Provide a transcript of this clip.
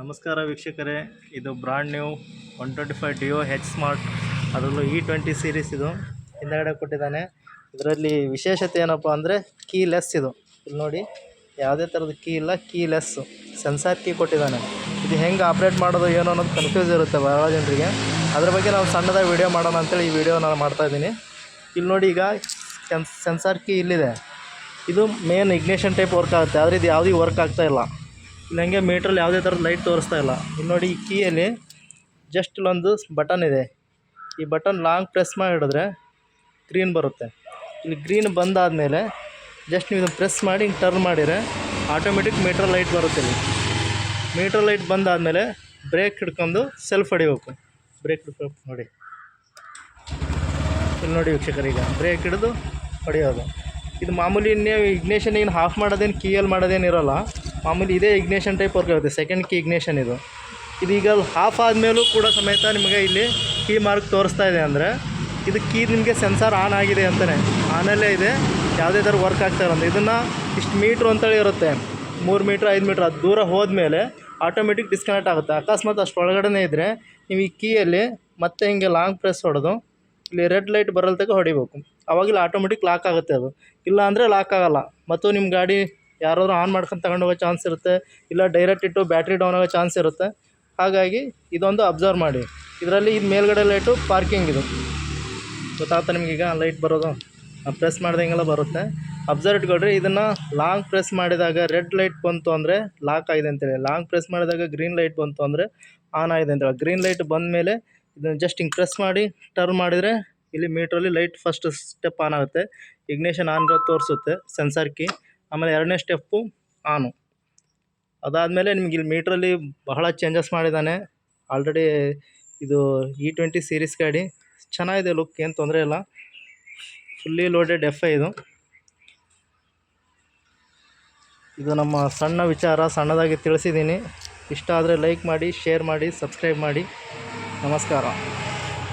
ನಮಸ್ಕಾರ ವೀಕ್ಷಕರೇ, ಇದು brand new one twenty five Dio H smart ಅದರಲ್ಲೂ ಇ ಟ್ವೆಂಟಿ ಸೀರೀಸ್ ಇದು. ಹಿಂದಗಡೆ ಕೊಟ್ಟಿದ್ದಾನೆ. ಇದರಲ್ಲಿ ವಿಶೇಷತೆ ಏನಪ್ಪ ಅಂದರೆ ಕೀ ಲೆಸ್ ಇದು. ಇಲ್ಲಿ ನೋಡಿ, ಯಾವುದೇ ಥರದ ಕೀ ಇಲ್ಲ ಕೀ ಲೆಸ್ಸು ಸೆನ್ಸಾರ್ ಕೀ ಕೊಟ್ಟಿದ್ದಾನೆ. ಇದು ಹೆಂಗೆ ಆಪ್ರೇಟ್ ಮಾಡೋದು, ಏನು ಅನ್ನೋದು ಕನ್ಫ್ಯೂಸ್ ಇರುತ್ತೆ ಬಹಳ ಜನರಿಗೆ. ಅದ್ರ ಬಗ್ಗೆ ನಾವು ಸಣ್ಣದಾಗಿ ವಿಡಿಯೋ ಮಾಡೋಣ ಅಂತೇಳಿ ಈ ವಿಡಿಯೋ ನಾನು ಮಾಡ್ತಾಯಿದ್ದೀನಿ ಇಲ್ಲಿ ನೋಡಿ ಈಗ ಸೆನ್ಸ್ ಸೆನ್ಸಾರ್ ಕೀ ಇಲ್ಲಿದೆ. ಇದು ಮೇನ್ ಇಗ್ನೇಷನ್ ಟೈಪ್ ವರ್ಕ್ ಆಗುತ್ತೆ. ಆದರೆ ಇದು ಯಾವುದೇ ವರ್ಕ್ ಆಗ್ತಾ ಇಲ್ಲ ಇಲ್ಲಿ ಹಂಗೆ ಮೀಟ್ರಲ್ಲಿ ಯಾವುದೇ ಥರದ ಲೈಟ್ ತೋರಿಸ್ತಾ ಇಲ್ಲ. ಇಲ್ಲಿ ನೋಡಿ ಈ ಕೀಯಲ್ಲಿ ಜಸ್ಟ್ ಇಲ್ಲೊಂದು ಬಟನ್ ಇದೆ. ಈ ಬಟನ್ ಲಾಂಗ್ ಪ್ರೆಸ್ ಮಾಡಿ ಹಿಡಿದ್ರೆ ಗ್ರೀನ್ ಬರುತ್ತೆ. ಇಲ್ಲಿ ಗ್ರೀನ್ ಬಂದಾದಮೇಲೆ ಜಸ್ಟ್ ನೀವು ಇದನ್ನು ಪ್ರೆಸ್ ಮಾಡಿ ಹಿಂಗೆ ಟರ್ನ್ ಮಾಡಿದರೆ ಆಟೋಮೆಟಿಕ್ ಮೀಟ್ರ್ ಲೈಟ್ ಬರುತ್ತೆ ಇಲ್ಲಿ. ಮೀಟ್ರ್ ಲೈಟ್ ಬಂದಾದಮೇಲೆ ಬ್ರೇಕ್ ಹಿಡ್ಕೊಂಡು ಸೆಲ್ಫ್ ಹೊಡಿಬೇಕು. ಬ್ರೇಕ್ ಹಿಡ್ಕೊಂಡು ನೋಡಿ. ಇಲ್ಲಿ ನೋಡಿ ವೀಕ್ಷಕರೀಗ ಬ್ರೇಕ್ ಹಿಡಿದು ಹೊಡೆಯೋದು. ಇದು ಮಾಮೂಲಿ ನೀವು ಇಗ್ನೇಷನ್ ಏನು ಹಾಫ್ ಮಾಡೋದೇನು ಕೀಯಲ್ಲಿ ಮಾಡೋದೇನು ಇರೋಲ್ಲ. ಮಾಮೂಲಿ ಇದೇ ಇಗ್ನೇಷನ್ ಟೈಪ್ ವರ್ಕ್ ಆಗುತ್ತೆ ಸೆಕೆಂಡ್ ಕೀ ಇಗ್ನೇಷನ್ ಇದು. ಇದೀಗ ಹಾಫ್ ಆದಮೇಲೂ ಕೂಡ ಸಮೇತ ನಿಮಗೆ ಇಲ್ಲಿ ಕೀ ಮಾರ್ಕ್ ತೋರಿಸ್ತಾ ಇದೆ ಅಂದರೆ, ಇದು ಕೀ ನಿಮಗೆ ಸೆನ್ಸಾರ್ ಆನ್ ಆಗಿದೆ ಅಂತಲೇ ಆನಲ್ಲೇ ಇದೆ, ಯಾವುದೇ ಥರ ವರ್ಕ್ ಆಗ್ತಾ ಇರೋದು ಇದನ್ನು ಇಷ್ಟು ಮೀಟ್ರ್ ಅಂತೇಳಿ ಇರುತ್ತೆ. ಮೂರು ಮೀಟ್ರ್ ಐದು ಮೀಟ್ರ್ ಅದು ದೂರ ಹೋದ್ಮೇಲೆ ಆಟೋಮೆಟಿಕ್ ಡಿಸ್ಕನೆಕ್ಟ್ ಆಗುತ್ತೆ. ಅಕಸ್ಮಾತ್ ಅಷ್ಟು ಒಳಗಡೆ ಇದ್ದರೆ ನೀವು ಈ ಕೀಯಲ್ಲಿ ಮತ್ತೆ ಹಿಂಗೆ ಲಾಂಗ್ ಪ್ರೆಸ್ ಹೊಡೆದು, ಇಲ್ಲಿ ರೆಡ್ ಲೈಟ್ ಬರಲ್ತಕ ಹೊಡಿಬೇಕು. ಆವಾಗಿಲ್ಲ ಆಟೋಮೆಟಿಕ್ ಲಾಕ್ ಆಗುತ್ತೆ ಅದು. ಇಲ್ಲ ಅಂದರೆ ಲಾಕ್ ಆಗೋಲ್ಲ. ಮತ್ತು ನಿಮ್ಮ ಗಾಡಿ ಯಾರಾದರೂ ಆನ್ ಮಾಡ್ಕೊಂಡು ತಗೊಂಡು ಹೋಗೋ ಚಾನ್ಸ್ ಇರುತ್ತೆ, ಇಲ್ಲ ಡೈರೆಕ್ಟ್ ಇಟ್ಟು ಬ್ಯಾಟ್ರಿ ಡೌನ್ ಆಗೋ ಚಾನ್ಸ್ ಇರುತ್ತೆ. ಹಾಗಾಗಿ ಇದೊಂದು ಅಬ್ಸರ್ವ್ ಮಾಡಿ. ಇದರಲ್ಲಿ ಇದು ಮೇಲ್ಗಡೆ ಲೈಟು ಪಾರ್ಕಿಂಗ್ ಇದು. ಗೊತ್ತಾಗ್ತಾ ನಿಮಗೀಗ ಲೈಟ್ ಬರೋದು? ಪ್ರೆಸ್ ಮಾಡ್ದಂಗೆಲ್ಲ ಬರುತ್ತೆ. ಅಬ್ಸರ್ವ್ ಇಟ್ಕೊಳ್ರಿ, ಇದನ್ನು ಲಾಂಗ್ ಪ್ರೆಸ್ ಮಾಡಿದಾಗ ರೆಡ್ ಲೈಟ್ ಬಂತು ಅಂದರೆ ಲಾಕ್ ಆಗಿದೆ ಅಂತೇಳಿ. ಲಾಂಗ್ ಪ್ರೆಸ್ ಮಾಡಿದಾಗ ಗ್ರೀನ್ ಲೈಟ್ ಬಂತು ಅಂದರೆ ಆನ್ ಆಗಿದೆ ಅಂತೇಳಿ. ಗ್ರೀನ್ ಲೈಟ್ ಬಂದ ಮೇಲೆ ಇದನ್ನು ಜಸ್ಟ್ ಹಿಂಗೆ ಪ್ರೆಸ್ ಮಾಡಿ ಟರ್ನ್ ಮಾಡಿದರೆ ಇಲ್ಲಿ ಮೀಟ್ರಲ್ಲಿ ಲೈಟ್ ಫಸ್ಟ್ ಸ್ಟೆಪ್ ಆನ್ ಆಗುತ್ತೆ. ಇಗ್ನೇಷನ್ ಆನ್ ಇರೋದು ತೋರಿಸುತ್ತೆ ಸೆನ್ಸಾರ್ ಕೀ ಆಮೇಲೆ ಎರಡನೇ ಸ್ಟೆಪ್ಪು ಆನು. ಅದಾದಮೇಲೆ ನಿಮ್ಗೆ ಇಲ್ಲಿ ಮೀಟ್ರಲ್ಲಿ ಬಹಳ ಚೇಂಜಸ್ ಮಾಡಿದ್ದಾನೆ. ಆಲ್ರೆಡಿ ಇದು ಇ ಟ್ವೆಂಟಿ ಸೀರೀಸ್ ಗಾಡಿ. ಚೆನ್ನಾಗಿದೆ ಲುಕ್, ಏನು ತೊಂದರೆ ಇಲ್ಲ. ಫುಲ್ಲಿ ಲೋಡೆಡ್ ಎಫ್ ಐ ಇದು. ಇದು ನಮ್ಮ ಸಣ್ಣ ವಿಚಾರ, ಸಣ್ಣದಾಗಿ ತಿಳಿಸಿದ್ದೀನಿ. ಇಷ್ಟ ಆದರೆ ಲೈಕ್ ಮಾಡಿ ಶೇರ್ ಮಾಡಿ ಸಬ್ಸ್ಕ್ರೈಬ್ ಮಾಡಿ. ನಮಸ್ಕಾರ.